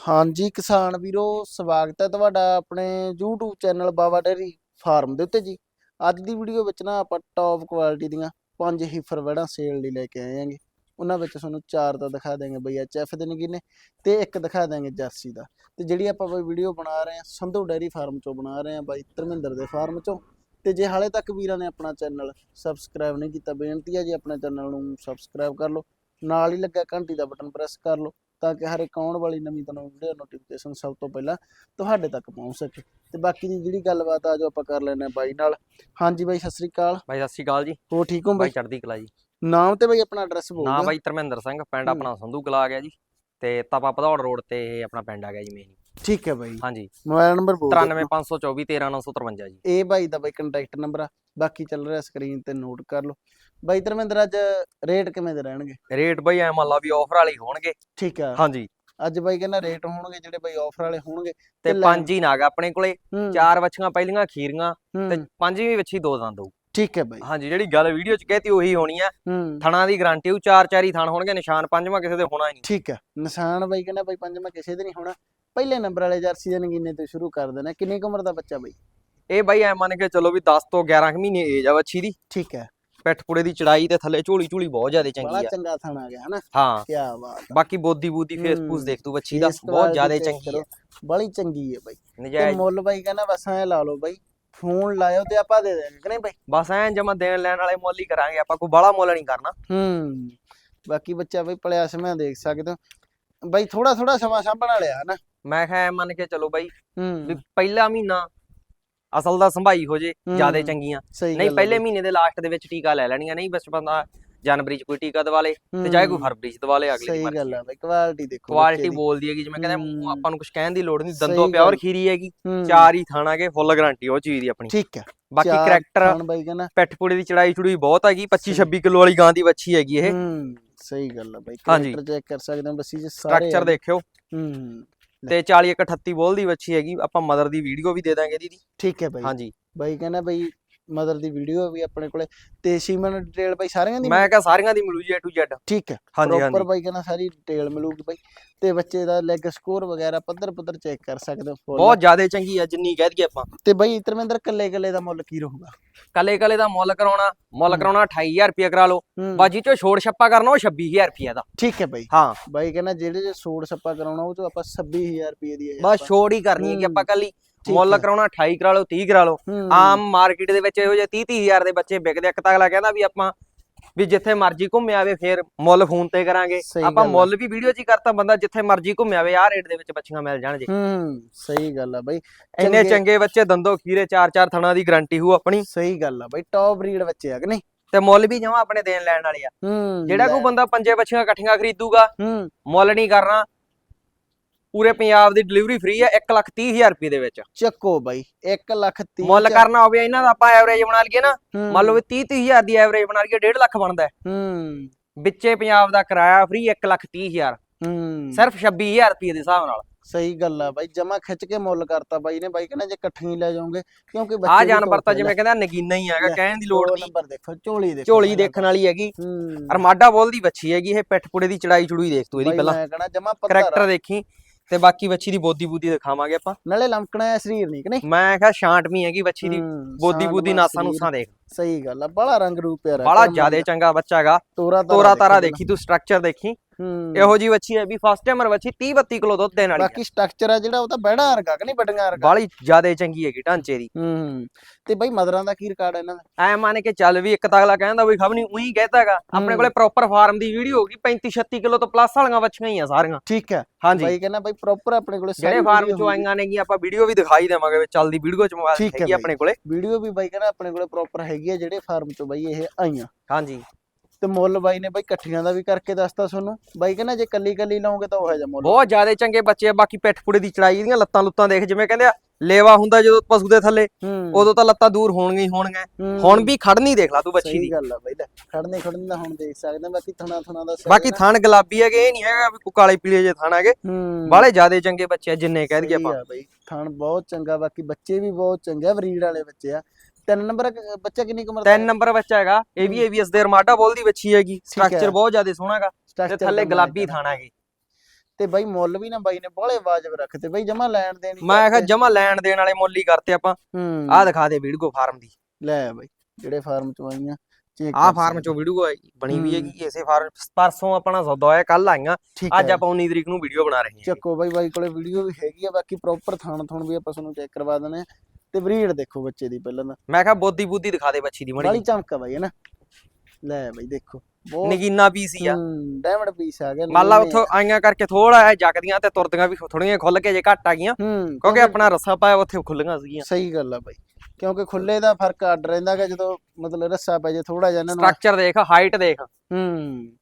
ਹਾਂਜੀ, ਕਿਸਾਨ ਵੀਰੋ, ਸਵਾਗਤ ਹੈ ਤੁਹਾਡਾ ਆਪਣੇ YouTube channel Baba dairy farm ਦੇ ਉੱਤੇ ਜੀ। ਅੱਜ ਦੀ ਵੀਡੀਓ ਵਿੱਚ ਨਾ ਆਪਾਂ ਟੌਪ ਕੁਆਲਿਟੀ ਦੀਆਂ ਪੰਜ ਹੀਫਰ ਵੜਾਂ ਸੇਲ ਲਈ ਲੈ ਕੇ ਆਏ ਆਂਗੇ ਉਹਨਾਂ ਵਿੱਚ ਤੁਹਾਨੂੰ ਚਾਰ ਤਾਂ ਦਿਖਾ ਦੇਂਗੇ ਬਈ ਐਚਐਫ ਦੇ ਨਗੀਨੇ ਤੇ ਇੱਕ ਦਿਖਾ ਦੇਂਗੇ ਜਰਸੀ ਦਾ। ਤੇ ਜਿਹੜੀ ਆਪਾਂ ਬਈ ਵੀਡੀਓ ਬਣਾ ਰਹੇ ਹਾਂ, ਸੰਧੂ ਡੇਰੀ ਫਾਰਮ ਚੋਂ ਬਣਾ ਰਹੇ ਹਾਂ ਬਾਈ ਧਰਮਿੰਦਰ ਦੇ ਫਾਰਮ ਚੋਂ। ਤੇ ਜੇ ਹਾਲੇ ਤੱਕ ਵੀਰਾਂ ਨੇ ਆਪਣਾ ਚੈਨਲ ਸਬਸਕ੍ਰਾਈਬ ਨਹੀਂ ਕੀਤਾ, ਬੇਨਤੀ ਹੈ ਜੀ ਆਪਣੇ ਚੈਨਲ ਨੂੰ ਸਬਸਕ੍ਰਾਈਬ ਕਰ ਲਓ। ਨਾਲ ਹੀ ਲੱਗਾ ਘੰਟੀ ਦਾ ਬਟਨ ਪ੍ਰੈਸ ਕਰ ਲਓ। ਤਾਂ ਕਿ ਹਰ ਇੱਕ ਆਉਣ ਵਾਲੀ ਨਵੀਂ ਤੋਂ ਨਵੀਂ ਵੀਡੀਓ ਨੋਟੀਫਿਕੇਸ਼ਨ ਸਭ ਤੋਂ ਪਹਿਲਾਂ ਤੁਹਾਡੇ ਤੱਕ ਪਹੁੰਚ ਸਕੇ। ਤੇ ਬਾਕੀ ਦੀ ਜਿਹੜੀ ਗੱਲਬਾਤ ਆ ਜੋ ਆਪਾਂ ਕਰ ਲੈਣੇ ਬਾਈ ਨਾਲ। ਹਾਂਜੀ ਬਾਈ ਸਤਿ ਸ੍ਰੀ ਅਕਾਲ। ਬਾਈ ਸਤਿ ਸ਼੍ਰੀ ਅਕਾਲ ਜੀ। ਹੋ ਠੀਕ ਹੋ ਬਾਈ ਚੜ੍ਹਦੀ ਕਲਾ ਜੀ। ਨਾਮ ਤੇ ਬਾਈ ਆਪਣਾ ਐਡਰੈਸ ਬੋਲ ਨਾਂ ਬਾਈ ਧਰਮਿੰਦਰ ਸਿੰਘ ਪਿੰਡ। ਆਪਣਾ ਸੰਧੂ ਕਲਾ ਆ ਗਿਆ ਜੀ। ਤੇ ਤਪਾ ਭਦੌੜ ਰੋਡ ਤੇ ਇਹ ਆਪਣਾ ਪਿੰਡ ਆ ਗਿਆ ਜੀ ਮੇਨ। ਠੀਕ ਹੈ ਬਾਈ। ਹਾਂਜੀ। ਮੋਬਾਈਲ ਨੰਬਰ ਬੋਲ ਦਿਓ। 93524 13953 ਜੀ। ਇਹ ਬਾਈ ਦਾ ਬਾਈ ਕੰਟੈਕਟ ਨੰਬਰ ਆ। ਬਾਕੀ ਚੱਲ ਰਿਹਾ ਸਕਰੀਨ ਤੇ ਨੋਟ ਕਰ ਲਓ। ਬਾਈ ਧਰਮਿੰਦਰ ਅੱਜ ਰੇਟ ਕਿਵੇਂ ਦੇ ਰਹਿਣਗੇ? ਰੇਟ ਬਾਈ ਐ ਮੰਨ ਲਾ ਵੀ ਆਫਰ ਵਾਲੇ ਹੋਣਗੇ। ਠੀਕ ਆ। ਹਾਂਜੀ। ਅੱਜ ਬਾਈ ਕਹਿੰਦਾ ਰੇਟ ਹੋਣਗੇ ਜਿਹੜੇ ਬਾਈ ਆਫਰ ਵਾਲੇ ਹੋਣਗੇ। ਤੇ ਪੰਜ ਹੀ ਨਾਗ ਆਪਣੇ ਕੋਲੇ। ਚਾਰ ਵੱਛੀਆਂ ਪਹਿਲੀਆਂ ਖੀਰੀਆਂ ਤੇ ਪੰਜਵੀਂ ਵੱਛੀ ਦੋ ਦੰਦ ਹੋਊ ਠੀਕ ਹੈ ਬਾਈ। ਹਾਂਜੀ ਜਿਹੜੀ ਗੱਲ ਵੀਡੀਓ 'ਚ ਕਹਿਤੀ ਉਹੀ ਹੋਣੀ ਆ। ਥਣਾ ਦੀ ਗਾਰੰਟੀ ਉਹ ਚਾਰ ਚਾਰ ਹੀ ਥਣ ਹੋਣਗੇ। ਨਿਸ਼ਾਨ ਪੰਜਵਾਂ ਕਿਸੇ ਦੇ ਹੋਣਾ ਹੀ ਨਹੀਂ। ਠੀਕ ਹੈ ਨਿਸ਼ਾਨ ਬਾਈ ਕਹਿੰਦਾ ਬਾਈ ਪੰਜਵਾਂ ਕਿਸੇ ਦੇ ਨਹੀਂ ਹੋਣਾ। ਪਹਿਲੇ ਨੰਬਰ ਵਾਲੇ ਜਰਸੀ ਦੇ ਨਗੀਨੇ ਤੋਂ ਸ਼ੁਰੂ ਕਰ ਦੇਣਾ। ਕਿੰਨੀ ਕੁ ਉਮਰ ਦਾ ਬੱਚਾ ਬਾਈ? ਇਹ ਬਾਈ ਐ ਮੰਨ ਕੇ ਚਲੋ ਵੀ 10 ਤੋਂ 11 ਕੁ ਮਹੀਨੇ ਏਜ ਆ ਵੱਛੀ ਦੀ। ਠੀਕ ਹੈ। ਪਿੱਠ ਪੁੜੇ ਦੀ ਚੜਾਈ ਤੇ ਥੱਲੇ ਝੋਲੀ ਝੂਲੀ ਬਹੁਤ ਜ਼ਿਆਦਾ ਬੜਾ ਚੰਗੀ ਆ। ਚੰਗਾ ਥਣ ਆ ਗਿਆ ਹਨਾ? ਹਾਂ। ਕੀ ਬਾਤ ਬਾਕੀ ਬੋਦੀ ਬੂਦੀ ਫੇਸ ਹੂੰ। ਦੇਖ ਤੂੰ ਬੱਚੀ ਦਾ। ਬਹੁਤ ਜ਼ਿਆਦਾ ਚੰਗੀ। ਹੈ ਬੜੀ ਚੰਗੀ ਹੈ ਬਾਈ। ਤੇ ਮੁੱਲ ਬਾਈ ਕਹਿੰਦਾ ਬਸ ਐ ਲਾ ਲਓ ਬਾਈ। ਫੋਨ ਲਾਇਓ ਤੇ ਆਪਾਂ ਦੇ ਦੇਵਾਂਗੇ ਕਿ ਨਹੀਂ ਬਾਈ? ਬਸ ਐਂ ਜਮਾ ਦੇਣ ਲੈਣ ਵਾਲੇ ਮੁੱਲ ਹੀ ਕਰਾਂਗੇ। ਆਪਾਂ ਕੋਈ ਬਾਹਲਾ ਮੁੱਲ ਨਹੀਂ ਕਰਨਾ। ਹੂੰ। ਬਾਕੀ ਬੱਚਾ ਬਾਈ ਪਲਿਆ ਸਮਿਆਂ ਦੇਖ ਸਕਦੇ ਹੋ। ਬਾਈ ਥੋੜਾ ਥੋੜਾ ਸਮਾਂ ਸਾਂਭਣ ਵਾਲਿਆ ਹਨਾ ਮੈਂ ਕਿਹਾ ਐਂ ਮੰਨ ਕੇ ਚਲੋ ਬਾਈ ਵੀ ਹੂੰ ਪਹਿਲਾ ਮਹੀਨਾ ਅਸਲ ਦਾ ਸੰਭਾਈ ਹੋ ਜੇ ਜਿਆਦੇ ਹੂੰ। ਚੰਗੀਆਂ ਸਹੀ ਨਹੀਂ ਗੱਲ ਆ ਪਹਿਲੇ ਬਾਈ। ਮਹੀਨੇ ਦੇ ਲਾਸਟ ਦੇ ਵਿੱਚ ਟੀਕਾ ਲੈ ਲੈਣੀਆਂ ਨਹੀਂ ਬਸ ਬੰਦਾ ਜਨਵਰੀ ਚ ਕੋਈ ਟੀਕਾ ਦਵਾ ਲੇ ਤੇ ਚਾਹੇ ਕੋਈ ਹੂੰ, ਫਰਵਰੀ ਚ ਦਵਾ ਲੇ ਅਗਲੀ ਸਹੀ ਗੱਲ ਆ ਬਾਈ ਕੁਆਲਿਟੀ ਦੇਖੋ ਕੁਆਲਿਟੀ ਬੱਚੇ ਦੀ। ਬੋਲਦੀ ਹੈਗੀ ਜਿਵੇਂ ਕਹਿੰਦੇ ਮੂੰਹ ਹੂੰ। ਆਪਾਂ ਨੂੰ ਕੁਝ ਕਹਿਣ ਦੀ ਲੋੜ ਨਹੀਂ ਸਹੀ ਦੰਦੋਂ ਗੱਲ। ਪਿਓਰ ਖੀਰੀ ਹੈਗੀ ਹੂੰ, ਚਾਰ ਹੀ ਥਾਣਾਗੇ ਫੁੱਲ ਗਾਰੰਟੀ ਉਹ ਚੀਜ਼ ਦੀ ਆਪਣੀ ਠੀਕ ਹੈ ਬਾਕੀ ਚਾਰ ਕਰੈਕਟਰ ਥਣ ਬਾਈ ਕਹਿੰਦਾ ਪਿੱਠ ਪੁੜੇ ਦੀ ਚੜਾਈ ਚੜੂਈ ਬਹੁਤ ਹੈਗੀ 25 ਸਹੀ। 26 ਕਿਲੋ ਵਾਲੀ ਗਾਂ ਦੀ ਵੱਛੀ ਹੈਗੀ ਇਹ ਹੂੰ ਸਹੀ ਗੱਲ ਆ ਬਾਈ ਹਾਂਜੀ। ਕਰੈਕਟਰ ਚੈੱਕ ਕਰ ਸਕਦੇ ਹਾਂ ਬੱਸੀ ਚ ਸਾਰੇ ਸਟਰਕਚਰ ਆ। ਦੇਖਿਓ। ਹੂੰ ਤੇ 40 ਇੱਕ 38 ਬੋਲ ਦੀ ਵੱਛੀ ਹੈਗੀ ਆਪਾਂ ਮਦਰ ਦੀ ਵੀਡੀਓ ਵੀ ਦੇ ਦਾਂਗੇ ਇਹਦੀ ਠੀਕ ਹੈ ਬਾਈ। ਹਾਂਜੀ। ਬਾਈ ਕਹਿੰਦਾ ਬਾਈ ਮਦਰ ਦੀ ਵੀਡੀਓ ਵੀ ਆਪਣੇ ਕੋਲੇ। ਤੇ ਸੀਮਨ ਡਿਟੇਲ ਬਾਈ ਸਾਰਿਆਂ ਦੀ ਮੈਂ ਕਿਹਾ ਸਾਰੀਆਂ ਦੀ ਮਿਲੂ ਜੀ A to Z ਠੀਕ ਹੈ। ਹਾਂਜੀ ਪ੍ਰੋਪਰ ਬਾਈ ਕਹਿੰਦਾ ਸਾਰੀ ਡਿਟੇਲ ਮਿਲੂਗੀ ਬਾਈ। ਤੇ ਬੱਚੇ ਦਾ ਲੈਗ ਸਕੋਰ ਵਗੈਰਾ ਪੱਧਰ ਪੱਧਰ ਚੈੱਕ ਕਰ ਸਕਦੇ ਹੋ। ਬਹੁਤ ਜ਼ਿਆਦਾ ਚੰਗੀ ਆ ਜਿੰਨੀ ਕਹਿ ਦਈਏ ਆਪਾਂ। ਤੇ ਬਾਈ ਧਰਮਿੰਦਰ ਕੱਲੇ ਕੱਲੇ ਦਾ ਮੁੱਲ ਕੀ ਰਹੂਗਾ? ਕੱਲੇ ਕੱਲੇ ਦਾ ਮੁੱਲ ਕਰਾਉਣਾ ਮੁੱਲ। ਕਰਾਉਣਾ 28000 ਰੁਪਏ ਕਰਾ ਲਓ। ਬਾਜੀ ਚੋਂ ਛੋੜ ਛੱਪਾ ਕਰਨਾ ਉਹ 26000 ਰੁਪਏ ਦਾ। ਠੀਕ ਹੈ ਬਾਈ। ਹਾਂ। ਬਾਈ ਕਹਿੰਦਾ ਜਿਹੜੇ ਜੇ ਸੂਟ ਸੱਪਾ ਕਰਾਉਣਾ ਉਹ ਤੋਂ ਆਪਾਂ 26000 ਰੁਪਏ ਦੀ ਹੈ ਬਸ ਛੋੜ ਹੀ ਕਰਨੀ ਹੈ ਕਿ ਆਪਾਂ ਕੱਲੀ ਮੁੱਲ। ਕਰਾਉਣਾ 28 ਕਰਾ ਲਓ 30 ਕਰਾ ਲਓ। ਆਮ ਮਾਰਕੀਟ ਦੇ ਵਿੱਚ ਇਹੋ ਜਿਹੇ 30 30000 ਦੇ ਬੱਚੇ ਵਿਕਦੇ ਆ। ਇੱਕ ਤਾਂ ਅਗਲਾ ਕਹਿੰਦਾ ਵੀ ਆਪਾਂ ਵੀ ਜਿੱਥੇ ਮਰਜ਼ੀ ਘੁੰਮ ਆਵੇ ਫੇਰ ਮੁੱਲ ਫੋਨ ਤੇ ਕਰਾਂਗੇ। ਆਪਾਂ ਆ। ਮੁੱਲ ਵੀ ਵੀਡੀਓ 'ਚ ਹੀ ਕਰਤਾ ਬੰਦਾ ਜਿੱਥੇ ਮਰਜ਼ੀ ਘੁੰਮ ਆਵੇ ਆਹ ਰੇਟ ਦੇ ਵਿੱਚ ਬੱਚੀਆਂ ਮਿਲ ਜਾਣਗੇ। ਹੂੰ ਸਹੀ ਗੱਲ ਆ ਬਾਈ। ਇੰਨੇ ਚੰਗੇ- ਬੱਚੇ ਦੰਦੋ ਖੀਰੇ ਚਾਰ ਚਾਰ ਥਣਾ ਦੀ ਗਾਰੰਟੀ ਹੋਊ ਆਪਣੀ। ਸਹੀ ਗੱਲ ਆ ਬਾਈ ਟੌਪ ਬਰੀਡ ਬੱਚੇ ਆ ਕਿ ਨਹੀਂ? ਤੇ ਮੁੱਲ ਵੀ ਜਮਾ ਆਪਣੇ ਦੇਣ ਲੈਣ ਵਾਲੇ ਆ। ਜਿਹੜਾ ਕੋਈ ਬੰਦਾ ਪੰਜੇ ਬੱਚੀਆਂ ਇਕੱਠੀਆਂ ਖਰੀਦੂਗਾ ਮੁੱਲ ਨਹੀਂ ਕਰਨਾ। ਪੂਰੇ ਪੰਜਾਬ ਦੀ ਡਿਲੀਵਰੀ ਫ੍ਰੀ ਹੈ 1 ਲੱਖ 30 ਹਜ਼ਾਰ ਰੁਪਏ ਦੇ ਵਿੱਚ। ਚੱਕੋ ਬਾਈ 1 ਲੱਖ 30 ਮੁੱਲ ਕਰਨਾ ਹੋਵੇ ਇਹਨਾਂ ਦਾ ਆਪਾਂ ਐਵਰੇਜ ਬਣਾ ਲਈਏ ਨਾ। ਮੰਨ ਲਓ ਵੀ 30 30 ਹਜ਼ਾਰ ਦੀ ਐਵਰੇਜ ਬਣਾ ਲਈਏ 1.5 ਲੱਖ ਬਣਦਾ ਹੈ। ਹੂੰ। ਵਿੱਚੇ ਪੰਜਾਬ ਦਾ ਕਿਰਾਇਆ ਫ੍ਰੀ 1 ਲੱਖ 30 ਹਜ਼ਾਰ। ਹੂੰ। ਸਿਰਫ 26000 ਰੁਪਏ ਦੇ ਹਿਸਾਬ ਨਾਲ। ਸਹੀ ਗੱਲ ਆ ਬਾਈ ਜਮਾ ਖਿੱਚ ਕੇ ਮੁੱਲ ਕਰਤਾ ਬਾਈ ਨੇ। ਬਾਈ ਕਹਿੰਦਾ ਜੇ ਇਕੱਠੀਆਂ ਲੈ ਜਾਓਗੇ ਕਿਉਂਕਿ ਆ ਬੱਚੇ ਵੀ ਜਾਨਵਰ ਤਾਂ ਜਿਵੇਂ ਕਹਿੰਦਾ ਨਗੀਨਾ ਹੀ ਹੈਗਾ ਕਹਿਣ ਦੀ ਲੋੜ ਨਹੀਂ। ਨੰਬਰ ਦੇਖੋ ਝੋਲੀ ਦੇਖੋ ਝੋਲੀ ਦੇਖਣ ਵਾਲੀ ਹੈਗੀ। ਅਰਮਾਡਾ ਬੋਲ ਦੀ ਬੱਚੀ ਹੈਗੀ ਇਹ ਪਿੱਠ ਪੁੜੇ ਦੀ ਚੜਾਈ ਚੜੂਈ ਦੇਖ ਤੂੰ ਇਹਦੀ ਪਹਿਲਾਂ। ਮੈਂ ਕਹਣਾ ਜਮਾ ਕਰੈਕਟਰ ਆ। ਦੇਖੀ। ਤੇ ਬਾਕੀ ਬੱਚੀ ਦੀ ਬੋਦੀ ਬੂਦੀ ਦਿਖਾਵਾਂਗੇ ਆਪਾਂ। ਨਾਲੇ ਲਮਕਣਾ ਹੈ ਸਰੀਰ ਨਹੀਂ ਕਿ ਨਹੀਂ? ਮੈਂ ਕਿਹਾ ਛਾਂਟਵੀਂ ਹੈਗੀ ਬੱਚੀ ਦੀ। ਬੋਦੀ ਬੂਦੀ ਨਾਸਾਂ ਨੂਸਾਂ ਦੇਖ। ਸਹੀ ਗੱਲ ਆ ਬੜਾ ਰੰਗ ਰੂਪ ਪਿਆਰਾ ਬੜਾ ਜ਼ਿਆਦਾ ਚੰਗਾ ਬੱਚਾ ਹੈਗਾ। ਤੋਰਾ ਤੋਰਾ ਤਾਰਾ ਦੇਖੋ ਤੂੰ ਸਟਰਕਚਰ ਦੇਖੀ। ਇਹੋ ਜੀ ਬੱਚੀ ਹੈ ਵੀ ਫਸਟ ਟਾਈਮਰ ਬੱਚੀ 30 32 ਕਿਲੋ ਦੁੱਧ ਦੇਣ ਵਾਲੀ ਬਾਕੀ ਸਟਰਕਚਰ ਆ ਜਿਹੜਾ ਉਹ ਤਾਂ ਬਹਿਣਾ ਵਰਗਾ ਕਿ ਨਹੀਂ ਵੱਡੀਆਂ ਵਰਗਾ? ਬਾਲੀ ਜ਼ਿਆਦਾ ਚੰਗੀ ਹੈਗੀ ਢਾਂਚੇ ਦੀ। ਹੂੰ ਤੇ ਬਾਈ ਮਦਰਾਂ ਦਾ ਕੀ ਰਿਕਾਰਡ ਹੈ ਇਹਨਾਂ ਦਾ? ਐ ਮੰਨ ਕੇ ਚੱਲ ਵੀ ਇੱਕ ਤਾਂ ਅਗਲਾ ਕਹਿੰਦਾ ਵੀ ਖਬਰ ਨਹੀਂ ਉਹੀ ਕਹਤਾਗਾ ਆਪਣੇ। ਕੋਲੇ ਪ੍ਰੋਪਰ ਫਾਰਮ ਦੀ ਵੀਡੀਓ ਹੋਗੀ 35 36 ਕਿਲੋ ਤੋਂ ਪਲੱਸ ਵਾਲੀਆਂ ਬੱਚੀਆਂ ਹੀ ਆ ਸਾਰੀਆਂ। ਠੀਕ ਹੈ। ਹਾਂਜੀ। ਬਾਈ ਕਹਿੰਦਾ ਬਾਈ ਪ੍ਰੋਪਰ ਆਪਣੇ ਕੋਲੇ ਜਿਹੜੇ ਫਾਰਮ ਚੋਂ ਆਈਆਂ ਨੇਗੀਆਂ ਆਪਾਂ ਵੀਡੀਓ ਵੀ ਦਿਖਾਈ ਦੇਵਾਂਗੇ ਚੱਲਦੀ ਵੀਡੀਓ ਚ ਮੋਬਾਈਲ ਹੈਗੀ। ਆਪਣੇ ਕੋਲੇ। ਵੀਡੀਓ ਵੀ ਬਾਈ ਕਹਿੰਦਾ ਆਪਣੇ ਕੋਲੇ ਪ੍ਰੋਪਰ ਹੈਗੀ ਹੈ ਜਿਹੜੇ ਫਾਰਮ ਚੋਂ ਬਾਈ ਇਹ ਆਈਆਂ। ਹਾਂਜੀ। ਤੇ ਮੁੱਲ ਬਾਈ ਨੇ ਬਾਈ ਇਕੱਠੀਆਂ ਦਾ ਵੀ ਕਰਕੇ ਦੱਸਤਾ ਤੁਹਾਨੂੰ। ਬਾਈ ਕਹਿੰਦਾ ਜੇ ਕੱਲੀ ਕੱਲੀ ਲਾਉਂਗੇ ਤਾਂ ਉਹ ਹੈ ਜਾ ਮੁੱਲ। ਬਹੁਤ ਜ਼ਿਆਦਾ ਚੰਗੇ ਬੱਚੇ ਆ ਬਾਕੀ ਪਿੱਠ ਪੁੜੇ ਦੀ ਚੜਾਈ ਦੀਆਂ ਲੱਤਾਂ ਲੁੱਤਾਂ ਦੇਖ ਜਿਵੇਂ ਕਹਿੰਦੇ ਆ ਲੇਵਾ ਹੁੰਦਾ ਜਦੋਂ ਪਸ਼ੂ ਦੇ ਥੱਲੇ ਉਦੋਂ ਤਾਂ ਲੱਤਾਂ ਦੂਰ ਹੋਣਗੀਆਂ ਹੀ ਹੋਣਗੀਆਂ। ਹੁਣ ਵੀ ਖੜਨੀ ਦੇਖ ਲਾ ਤੂੰ ਬੱਚੀ ਦੀ। ਗੱਲ ਆ ਬਾਈ ਲੈ ਖੜਨੇ ਖੜਨੇ ਦਾ ਹੁਣ ਦੇਖ ਸਕਦੇ ਬਾਕੀ ਥਣਾ ਥਣਾ ਦਾ ਬਾਕੀ ਥਣ ਗੁਲਾਬੀ ਹੈਗੇ ਇਹ ਨਹੀਂ ਹੈਗਾ ਵੀ ਕੋਈ ਕਾਲੇ ਪੀਲੇ ਜੇ ਥਣ ਹੈਗੇ। ਬਾਲੇ ਜ਼ਿਆਦਾ ਚੰਗੇ ਬੱਚੇ ਆ ਜਿੰਨੇ ਕਹਿ ਦਈਏ ਆਪਾਂ। ਬਾਈ ਥਣ ਬਹੁਤ ਚੰਗਾ ਬਾਕੀ ਬੱਚੇ ਵੀ ਬਹੁਤ ਚੰਗੇ ਆ ਬਰੀਡ ਵਾਲੇ ਬੱਚੇ ਆ। ਤਿੰਨ ਨੰਬਰ ਬੱਚਾ ਕਿੰਨੀ ਕੁ ਉਮਰ ਦਾ ਤਿੰਨ ਨੰਬਰ ਬੱਚਾ ਹੈਗਾ। ਇਹ ਵੀ ਏਬੀਐਸ ਦੇ ਅਰਮਾਡਾ ਬੋਲ ਦੀ ਬੱਚੀ ਹੈਗੀ। ਸਟਰਕਚਰ ਬਹੁਤ ਜ਼ਿਆਦਾ ਸੋਹਣਾ ਹੈਗਾ। ਤੇ ਥੱਲੇ ਗੁਲਾਬੀ ਥਣ ਹੈਗੇ। ਤੇ ਬਾਈ ਮੁੱਲ ਵੀ ਨਾ ਬਾਈ ਨੇ ਬਾਹਲੇ ਵਾਜਬ ਰੱਖਤੇ। ਬਾਈ ਜਮਾ ਲੈਣ ਦੇਣੀ ਮੈਂ ਕਿਹਾ ਜਮਾ ਲੈਣ ਦੇਣ ਵਾਲੇ ਮੁੱਲ ਹੀ ਕਰਤੇ ਆਪਾਂ। ਆਹ ਦਿਖਾ ਦੇ ਵੀਡੀਓ ਫਾਰਮ ਦੀ। ਲੈ ਬਾਈ ਜਿਹੜੇ ਫਾਰਮ ਚ ਆਈਆਂ ਕਰ ਫਾਰਮ। ਚੋਂ ਵੀਡੀਓ ਬਣੀ ਵੀ ਹੂੰ। ਹੈਗੀ ਇਸੇ ਫਾਰਮ ਪਰਸੋਂ ਆਪਣਾ ਸੌਦਾ ਹੋਇਆ ਕੱਲ ਆਈਆਂ। ਅੱਜ। ਆਪਾਂ 19 ਤਰੀਕ ਨੂੰ ਵੀਡੀਓ ਬਣਾ ਰਹੇ ਹਾਂ। ਚੱਕੋ ਬਾਈ ਬਾਈ ਕੋਲੇ ਵੀਡੀਓ ਵੀ ਹੈਗੀ ਆ ਬਾਕੀ ਪ੍ਰੋਪਰ ਥਾਣ ਥੁਣ ਵੀ ਆਪਾਂ ਤੁਹਾਨੂੰ ਚੈੱਕ ਕਰਵਾ ਆ। ਤੇ ਬਰੀਡ ਦੇਖੋ ਬੱਚੇ ਦੀ ਪਹਿਲਾਂ ਤਾਂ। ਮੈਂ ਕਿਹਾ ਬੋਦੀ ਬੁੱਧੀ ਦਿਖਾ ਦੇ ਬੱਚੀ ਦੀ ਬੜੀ ਮੜੀ ਚਮਕ ਬਾਈ ਹੈ ਨਾ? ਲੈ ਬਾਈ ਦੇਖੋ ਬਹੁਤ ਨਗੀਨਾ ਪੀਸ ਆ। ਡਾਇਮੰਡ ਪੀਸ ਆ ਗਿਆ ਮੰਨ ਲਾ ਉੱਥੋਂ ਆਈਆਂ ਕਰਕੇ ਥੋੜਾ ਜਿਹਾ ਜੱਕਦੀਆਂ ਤੇ ਤੁਰਦੀਆਂ ਵੀ ਥੋੜੀਆਂ ਖੁੱਲ ਕੇ ਜੇ ਘੱਟ ਆ ਗਈਆਂ। ਹੂੰ ਕਿਉਂਕਿ ਆਪਣਾ ਰੱਸਾ ਪਾਇਆ ਉੱਥੇ ਖੁੱਲੀਆਂ ਸੀਗੀਆਂ। ਸਹੀ ਗੱਲ ਆ ਬਾਈ ਕਿਉਂਕਿ ਖੁੱਲੇ ਦਾ ਫ਼ਰਕ ਅੱਡ ਰਹਿੰਦਾ ਕਿ ਜਦੋਂ ਮਤਲਬ ਰੱਸਾ ਪੈ ਜੇ ਥੋੜਾ ਜਿਹਾ ਇਹਨਾਂ ਨੂੰ। ਸਟਰਕਚਰ ਦੇਖ ਹਾਈਟ ਦੇਖ। ਹੂੰ।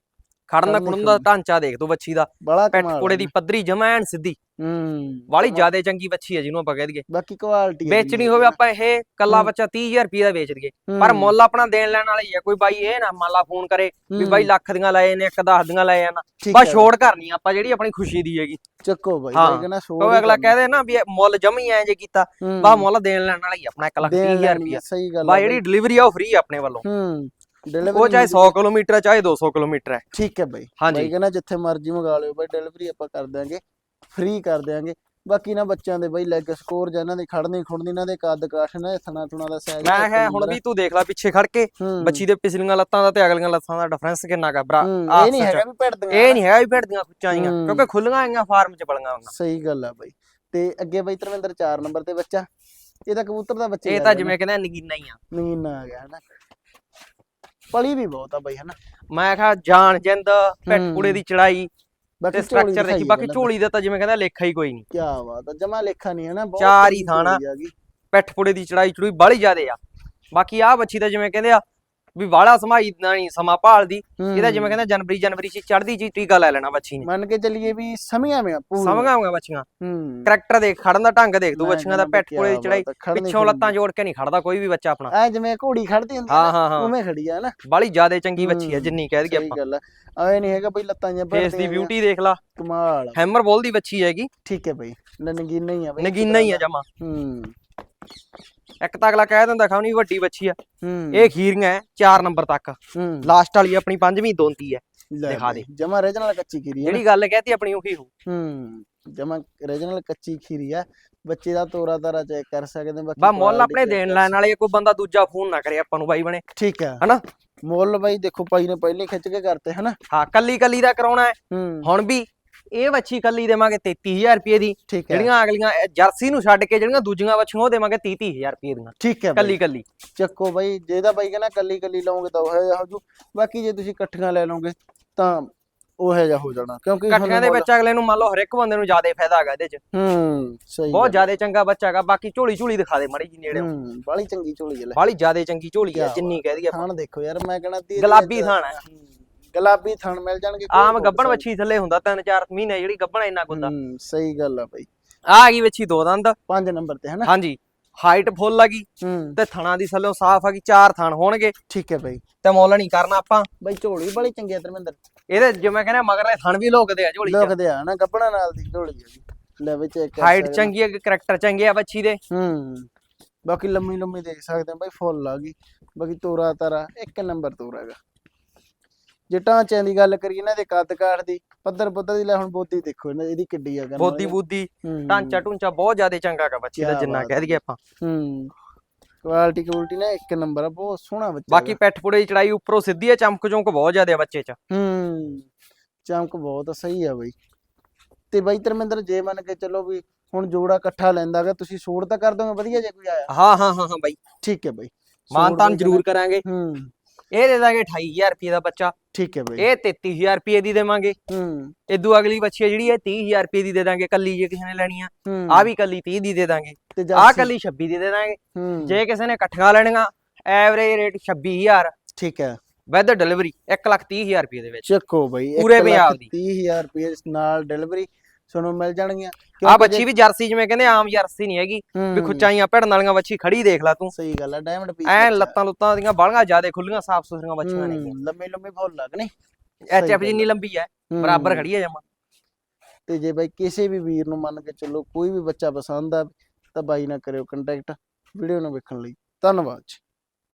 ਖੜਨ ਦਾ ਖੜਨ ਦੀ। ਢਾਂਚਾ ਦੇਖ ਤੂੰ ਬੱਚੀ ਦਾ। ਬੜਾ ਪੈਟ ਕੋੜੇ ਦੀ। ਪੱਧਰੀ ਜਮੈਨ ਸਿੱਧੀ। ਹੂੰ। ਵਾਲੀ। ਜਿਆਦੇ ਚੰਗੀ ਬੱਚੀ ਹੈ ਜਿਹਨੂੰ ਆਪਾਂ ਕਹਿ ਦਈਏ। ਬਾਕੀ ਕੁਆਲਿਟੀ ਵੇਚਣੀ ਹੋਵੇ ਆਪਾਂ ਇਹ ਕੱਲਾ। ਬੱਚਾ 30000 ਰੁਪਏ ਦਾ ਵੇਚ ਦਈਏ। ਪਰ ਮੁੱਲ ਆਪਣਾ ਦੇਣ ਲੈਣ ਵਾਲਾ ਹੀ ਕੋਈ ਬਾਈ ਇਹ ਨਾ ਮੰਨ ਲਾ ਫੋਨ ਕਰੇ ਵੀ ਬਾਈ ਲੱਖ ਦੀਆਂ ਲਾਏ ਨੇ ਇੱਕ 10 ਦੀਆਂ ਲਾਏ ਨਾ। ਬਸ ਛੋੜ ਕਰਨੀ ਆਪਾਂ ਜਿਹੜੀ ਆਪਣੀ ਖੁਸ਼ੀ ਦੀ ਹੈਗੀ। ਚੱਕੋ ਬਾਈ। ਬਾਈ ਕਹਿੰਦਾ ਛੋੜ ਉਹ ਅਗਲਾ। ਕਹਦੇ ਨਾ ਵੀ ਮੁੱਲ ਜਮੀ ਐ ਜੇ ਕੀਤਾ। ਬਾ ਮੁੱਲ ਦੇਣ ਲੈਣ ਵਾਲਾ ਹੀ ਆਪਣਾ 1 ਲੱਖ ਦੇਣ 30000 ਲੈਣੀ ਰੁਪਏ ਸਹੀ ਗੱਲ ਜਿਹੜੀ ਡਿਲੀਵਰੀ ਆ ਉਹ ਫ੍ਰੀ ਆਪਣੇ ਵੱਲੋਂ। ਹੂੰ। ਉਹ ਡਿਲੀਵਰੀ ਚਾਹੇ 100 ਕਿਲੋਮੀਟਰ ਹੈ ਚਾਹੇ 200 ਕਿਲੋਮੀਟਰ ਹੈ। ਠੀਕ ਹੈ ਬਾਈ। ਹਾਂਜੀ। ਬਾਈ ਕਹਿੰਦਾ ਜਿੱਥੇ ਮਰਜ਼ੀ ਮੰਗਾ ਲਿਓ ਬਾਈ ਡਿਲੀਵਰੀ ਆਪਾਂ ਕਰ ਦਿਆਂਗੇ ਫ੍ਰੀ ਕਰ ਦਿਆਂਗੇ। ਬਾਕੀ ਨਾ ਬੱਚਿਆਂ ਦੇ ਬਾਈ ਲੈਗ ਸਕੋਰ ਜਾਂ ਇਹਨਾਂ ਦੇ ਖੜਨੀ ਖੁੜਨੀ ਇਹਨਾਂ ਦੇ ਕੱਦ ਕਾਠ ਇਹਨਾਂ ਦੇ ਥਣਾ ਥੁਣਾ ਦਾ ਸਾਈਜ਼ ਮੈਂ ਕਿਹਾ ਹੁਣ ਵੀ ਤੂੰ ਦੇਖ ਲੈ ਪਿੱਛੇ ਖੜ ਕੇ ਬੱਚੀ ਦੇ ਪਿਛਲੀਆਂ ਲੱਤਾਂ ਦਾ ਤੇ ਅਗਲੀਆਂ ਲੱਤਾਂ ਦਾ ਡਿਫਰੈਂਸ ਕਿੰਨਾ ਕਾ ਭਰਾ। ਇਹ ਨਹੀਂ। ਹੈਗਾ ਵੀ ਭਿੜਦੀਆਂ ਇਹ ਨਹੀਂ ਹੈਗਾ ਵੀ ਫਿਰਦੀਆਂ ਖੁੱਚਾਂ ਆਈਆਂ ਹੂੰ। ਕਿਉਂਕਿ ਖੁੱਲੀਆਂ ਆਈਆਂ ਫਾਰਮ 'ਚ ਬਲੀਆਂ ਹੋਈਆਂ। ਸਹੀ ਗੱਲ ਆ ਬਾਈ। ਤੇ ਅੱਗੇ ਬਾਈ ਧਰਮਿੰਦਰ 4 ਨੰਬਰ ਤੇ ਬੱਚਾ। ਇਹ ਤਾਂ ਕਬੂਤਰ ਦਾ ਬੱਚਾ ਇਹ ਤਾਂ ਜਿਵੇਂ ਕਹਿੰਦੇ ਨਗੀਨਾ ਹੀ ਆ। ਨਗੀਨਾ ਆ ਗਿਆ ਹਨਾ। ਪਲੀ ਵੀ ਬਹੁਤ ਆ ਬਾਈ ਹਨਾ ਮੈਂ ਕਿਹਾ ਜਾਨ ਜਿੰਦ ਪਿੱਠ ਹੂੰ। ਕੁੜੇ ਦੀ ਚੜਾਈ ਤੇ ਸਟਰਕਚਰ ਦੇਖੀ ਬਾਕੀ ਝੋਲੀ ਦਾ ਤਾਂ ਜਿਵੇਂ ਕਹਿੰਦਾ ਲੇਖਾ ਹੀ ਕੋਈ ਨਹੀਂ ਕੀ ਬਾਤ ਆ ਜਮਾ ਲੇਖਾ ਨਹੀਂ ਹਨਾ ਬਹੁਤ ਚਾਰ ਹੀ ਥਾਣਾ। ਝੋਲੀ ਆ ਗਈ। ਪਿੱਠ ਪੁੜੇ ਦੀ ਚੜਾਈ ਚੜੂਈ ਬਾਹਲੀ ਜ਼ਿਆਦੇ ਆ ਬਾਕੀ ਆਹ ਬੱਚੀ ਤਾਂ ਜਿਵੇਂ ਕਹਿੰਦੇ ਆ ਵੀ ਬਾਹਲਾ ਸਮਾਈ ਨਹੀਂ ਸਮਾਂ ਭਾਲਦੀ। ਇਹਦਾ ਜਿਵੇਂ। ਕਹਿੰਦਾ ਜਨਵਰੀ ਜਨਵਰੀ ਚ ਚੜਦੀ ਜੀ ਟੀਕਾ ਲੈ ਲੈਣਾ ਬੱਚੀ ਨੇ। ਮੰਨ ਕੇ ਚੱਲੀਏ ਵੀ ਸਮੀਆਂ ਮੇ ਪੂਰੀ ਸਮਝਾਂ ਹੋਗਾ ਬੱਚੀਆਂ ਹੂੰ। ਕਰੈਕਟਰ ਦੇਖ ਖੜਨ ਦਾ ਢੰਗ ਦੇਖ ਮੈਂ ਬੱਚੀਆਂ ਦਾ ਪਿੱਠ ਪੁੜੇ ਦੀ ਚੜਾਈ ਪਿੱਛੋਂ। ਲੱਤਾਂ ਜੋੜ ਕੇ ਨਹੀਂ ਖੜਦਾ ਕੋਈ ਵੀ ਬੱਚਾ ਆਪਣਾ। ਐ ਜਿਵੇਂ ਘੋੜੀ ਖੜਦੀ ਹੁੰਦੀ ਹਾਂ ਉਵੇਂ ਖੜੀ ਆ ਨਾ? ਬਾਹਲੀ ਜ਼ਿਆਦੇ ਚੰਗੀ ਬੱਚੀ ਆ ਹੂੰ, ਜਿੰਨੀ ਕਹਿ ਦਈਏ ਸਹੀ ਆਪਾਂ। ਗੱਲ ਆ। ਐ ਨਹੀਂ ਹੈਗਾ ਬਈ ਲੱਤਾਂ ਜਾਂ ਫੇਸ ਦੀ ਬਿਊਟੀ ਦੇਖ ਲਾ। ਕਮਾਲ। ਹੈਮਰ ਬੋਲ ਦੀ ਬੱਚੀ ਹੈਗੀ। ਠੀਕ ਹੈ ਬਈ। ਨਨਗੀਨਾ ਹੀ ਆ ਬਈ। ਨਗੀਨਾ ਹੀ ਆ ਜਮਾ। ਹੂੰ। ਇੱਕ ਤਾਂ ਅਗਲਾ ਕਹਿ ਦਿੰਦਾ ਖਾਣੀ ਵੱਡੀ ਬੱਚੀ ਆ। ਹੂੰ। ਇਹ ਖੀਰੀਆਂ ਐ 4 ਨੰਬਰ ਤੱਕ। ਹੂੰ। ਲਾਸਟ ਵਾਲੀ ਆਪਣੀ ਪੰਜਵੀਂ ਦੋਂਤੀ ਹੈ ਦਿਖਾ ਦੇ। ਜਮਾ ਰੀਜਨਲ ਕੱਚੀ ਖੀਰੀ। ਜਿਹੜੀ ਗੱਲ ਕਹਿਤੀ ਆਪਣੀ ਉਹੀ ਹੋ ਹੂੰ ਜਮਾ ਰੀਜਨਲ ਕੱਚੀ ਖੀਰੀ ਆ ਬੱਚੇ ਦਾ ਤੋਰਾ ਤਾਰਾ ਚੈੱਕ ਕਰ ਸਕਦੇ ਬਾਕੀ ਬਾ ਮੁੱਲ ਆਪਣੇ ਦੇਣ ਲੈਣ ਵਾਲੇ ਕੋਈ ਬੰਦਾ ਦੂਜਾ ਫੋਨ ਨਾ ਕਰੇ ਆਪਾਂ ਨੂੰ ਬਾਈ ਬਣੇ। ਠੀਕ ਹੈ ਹਨਾ? ਮੁੱਲ ਬਾਈ ਦੇਖੋ ਭਾਈ ਨੇ ਪਹਿਲੇ ਖਿੱਚ ਕੇ ਕਰਤੇ ਹਨਾ? ਹਾਂ ਕੱਲੀ ਕੱਲੀ ਦਾ ਕਰਾਉਣਾ ਹੂੰ। ਹੁਣ ਵੀ ਇਹ ਬੱਚੀ ਕੱਲੀ ਦੇਵਾਂਗੇ 33000 ਰੁਪਏ ਦੀ। ਠੀਕ ਹੈ। ਜਿਹੜੀਆਂ ਅਗਲੀਆਂ ਜਰਸੀ ਨੂੰ ਛੱਡ ਕੇ ਜਿਹੜੀਆਂ ਦੂਜੀਆਂ ਬੱਚੀਆਂ ਉਹ ਦੇਵਾਂਗੇ 30000 ਰੁਪਏ ਦੀਆਂ। ਠੀਕ ਹੈ ਕੱਲੀ ਕੱਲੀ। ਚੱਕੋ ਬਾਈ ਜਿਹਦਾ ਬਾਈ ਕਹਿੰਦਾ ਕੱਲੀ ਕੱਲੀ ਲਓਗੇ ਤਾਂ ਉਹ ਜਿਹਾ ਹੋ ਜੂ। ਬਾਕੀ ਜੇ ਤੁਸੀਂ ਇਕੱਠੀਆਂ ਲੈ ਲਓਗੇ ਤਾਂ ਉਹ ਜਿਹਾ ਹੋ ਜਾਣਾ। ਕਿਉਂਕਿ ਇਕੱਠਿਆਂ ਦੇ ਵਿੱਚ ਅਗਲੇ ਨੂੰ ਮੰਨ ਲਓ ਹਰ ਇੱਕ ਬੰਦੇ ਨੂੰ ਜ਼ਿਆਦਾ ਫਾਇਦਾ ਹੈਗਾ ਇਹਦੇ 'ਚ। ਹੂੰ ਸਹੀ ਬਹੁਤ। ਜ਼ਿਆਦਾ ਚੰਗਾ ਬੱਚਾ ਹੈਗਾ ਬਾਕੀ ਝੋਲੀ ਝੋਲੀ ਦਿਖਾ ਦੇ ਮਾੜੀ ਜੀ ਨੇੜੇ ਹੂੰ ਬਾਲੀ ਚੰਗੀ ਝੋਲੀ ਹੈ ਬਾਲੀ ਜ਼ਿਆਦਾ ਚੰਗੀ ਝੋਲੀ ਹੈ ਜਿੰਨੀ ਕਹਿ ਦਈਏ ਆਪਾਂ। ਦੇਖੋ ਯਾਰ ਮੈਂ ਕਹਿੰਦਾ ਗੁਲਾਬੀ ਥਾਣ ਹੈ। ਹੂੰ, ਗੁਲਾਬੀ ਥਾਣ ਮਿਲ ਜਾਣਗੇ ਕੋਈ ਆਮ ਹੋਰ ਗੱਬਣ। ਬੱਚੀ ਥੱਲੇ ਹੁੰਦਾ ਤਿੰਨ ਚਾਰ ਮਹੀਨੇ ਜਿਹੜੀ ਗੱਬਣ ਇੰਨਾ ਕੁ ਹੁੰਦਾ। ਹੂੰ ਸਹੀ ਗੱਲ ਆ ਬਾਈ। ਆ ਆ ਗਈ ਬੱਚੀ ਦੋ ਦੰਦ। ਪੰਜ ਨੰਬਰ ਤੇ ਹਨਾ? ਹਾਂਜੀ ਹਾਈਟ ਫੁੱਲ ਹੈਗੀ ਹੂੰ। ਤੇ ਥਣਾ ਦੀ ਥੱਲੋਂ ਸਾਫ਼ ਹੈਗੀ ਚਾਰ ਥਣ ਹੋਣਗੇ। ਠੀਕ ਹੈ ਬਾਈ। ਤੇ ਮੁੱਲ ਨਹੀਂ ਕਰਨਾ ਆਪਾਂ। ਬਾਈ ਝੋਲੀ ਬੜੀ ਚੰਗੀ ਆ ਧਰਮਿੰਦਰ। ਇਹਦੇ ਜਿਵੇਂ ਕਹਿੰਦੇ ਆ, ਮਗਰਲੇ ਥਣ ਵੀ ਲੋਕਦੇ ਆ ਝੋਲੀ 'ਚ। ਲੋਕਦੇ ਆ ਨਾ ਗੱਬਣਾ ਨਾਲ ਦੀ ਝੋਲੀ ਆ ਜੀ। ਲੈ ਵਿੱਚ ਇੱਕ ਹਾਈਟ ਚੰਗੀ ਹੈ ਕਰੈਕਟਰ ਚੰਗੇ ਆ ਬੱਚੀ ਦੇ। ਹੂੰ। ਬਾਕੀ ਲੰਮੀ ਲੰਮੀ ਦੇਖ ਸਕਦੇ ਆ ਬਾਈ ਫੁੱਲ ਆ ਗਈ। ਬਾਕੀ ਤੋਰਾ ਤਾਰਾ ਇੱਕ ਨੰਬਰ ਤੋਰਾ ਹੈਗਾ। ਜੇ ਢਾਂਚਿਆਂ ਦੀ ਗੱਲ ਕਰੀਏ ਇਹਨਾਂ ਦੇ ਕੱਦ ਕਾਠ ਦੀ ਪੱਧਰ ਪੁੱਧਰ ਦੀ ਲੈ ਹੁਣ ਬੋਦੀ ਦੇਖੋ ਇਹਨਾਂ ਇਹਦੀ ਕਿੱਡੀ ਆ ਗੰਨ ਬੋਦੀ ਬੂਦੀ ਢਾਂਚਾ ਢੂੰਚਾ ਬਹੁਤ ਜ਼ਿਆਦਾ ਚੰਗਾ ਹੈਗਾ ਬੱਚੀ ਦਾ ਜਿੰਨਾ ਕਹਿ ਦਈਏ ਆਪਾਂ। ਹੂੰ ਕੁਆਲਿਟੀ ਕੁਆਲਿਟੀ ਨਾ ਇੱਕ ਨੰਬਰ ਆ ਬਹੁਤ ਸੋਹਣਾ ਬੱਚਾ ਬਾਕੀ ਪੈਠ ਪੁੜੇ ਦੀ ਚੜਾਈ ਉੱਪਰੋਂ ਸਿੱਧੀ ਹੈ ਚਮਕ ਚੌਂਕ ਬਹੁਤ ਜ਼ਿਆਦਾ ਆ ਬੱਚੇ 'ਚ। ਹੂੰ ਚਮਕ ਬਹੁਤ ਸਹੀ ਆ ਬਾਈ। ਤੇ ਬਾਈ ਧਰਮਿੰਦਰ ਜੇ ਮੰਨ ਕੇ ਚੱਲੋ ਵੀ ਹੁਣ ਜੋੜਾ ਇਕੱਠਾ ਲੈਂਦਾਗਾ ਤੁਸੀਂ ਸੂਟ ਤਾਂ ਕਰ ਦੋਗੇ ਵਧੀਆ ਜੇ ਕੋਈ ਆਇਆ। ਹਾਂ ਹਾਂ ਹਾਂ ਹਾਂ ਬਾਈ। ਠੀਕ ਹੈ ਬਾਈ। ਮਾਨ ਸੂਟ ਤਾਨ ਬਾਈ ਜ਼ਰੂਰ ਕਰਾਂਗੇ। ਹੂੰ। ਇਹ ਦੇ ਦਾਂਗੇ 28000 ਰੁਪਏ ਦਾ ਬੱਚਾ। ਠੀਕ ਹੈ ਬਾਈ। ਇਹ 33000 ਰੁਪਏ ਦੀ ਦੇਵਾਂਗੇ। ਹੂੰ। ਇਦੋਂ ਅਗਲੀ ਬੱਚੀ ਹੈ ਜਿਹੜੀ ਇਹ 30000 ਰੁਪਏ ਦੀ ਦੇ ਦਾਂਗੇ ਕੱਲੀ ਜੇ ਕਿਸੇ ਨੇ ਲੈਣੀ ਆ। ਹੂੰ। ਆ ਵੀ ਕੱਲੀ 30 ਦੀ ਦੇ ਦਾਂਗੇ। ਆ ਕੱਲੀ 26 ਦੀ ਦੇ ਦਾਂਗੇ। ਹੂੰ। ਜੇ ਕਿਸੇ ਨੇ ਇਕੱਠੀਆਂ ਲੈਣੀਆਂ ਐਵਰੇਜ ਰੇਟ 26000 ਠੀਕ ਹੈ। ਵਿਦ ਡਿਲੀਵਰੀ 130000 ਰੁਪਏ ਦੇ ਵਿੱਚ। ਚੱਕੋ ਬਾਈ ਪੂਰੇ ਪੰਜਾਬ ਦੀ। 30000 ਰੁਪਏ ਨਾਲ ਡਿਲੀਵਰੀ ਤੁਹਾਨੂੰ ਮਿਲ ਜਾਣਗੀਆਂ। ਆ ਕਿਉਂਕਿ ਬੱਚੀ ਜੇ- ਵੀ ਜਰਸੀ ਜਿਵੇਂ ਕਹਿੰਦੇ ਆਮ ਜਰਸੀ ਨਹੀਂ ਹੈਗੀ। ਵੀ ਹੂੰ, ਖੁੱਚਾਈਆਂ ਭੜਨ ਵਾਲੀਆਂ ਬੱਚੀ ਖੜੀ ਦੇਖ ਲੈ ਤੂੰ। ਸਹੀ ਗੱਲ ਹੈ ਡਾਇਮੰਡ ਪੀਸ ਐ ਲੱਤਾਂ ਲੁੱਤਾਂ ਦੀਆਂ ਬਾਲੀਆਂ ਜ਼ਿਆਦਾ ਖੁੱਲੀਆਂ ਸਾਫ਼ ਸੁਥਰੀਆਂ ਬੱਚੀਆਂ ਨੇ ਲੰਮੇ ਲੰਮੇ ਫੁੱਲ ਲੱਗਣੇ ਐਚ ਐਫ ਗੱਲ ਜਿੰਨੀ। ਲੰਬੀ ਹੈ। ਬਰਾਬਰ ਖੜੀ ਹੈ ਜਮਾ। ਤੇ ਜੇ ਬਾਈ ਕਿਸੇ ਵੀ ਵੀਰ ਨੂੰ ਮੰਨ ਕੇ ਚੱਲੋ ਕੋਈ ਵੀ ਬੱਚਾ ਪਸੰਦ ਆ ਤਾਂ ਬਾਈ ਨਾਲ ਕਰਿਓ ਕੰਟੈਕਟ ਵੀਡੀਓ ਨੂੰ ਵੇਖਣ ਲਈ। ਧੰਨਵਾਦ ਜੀ।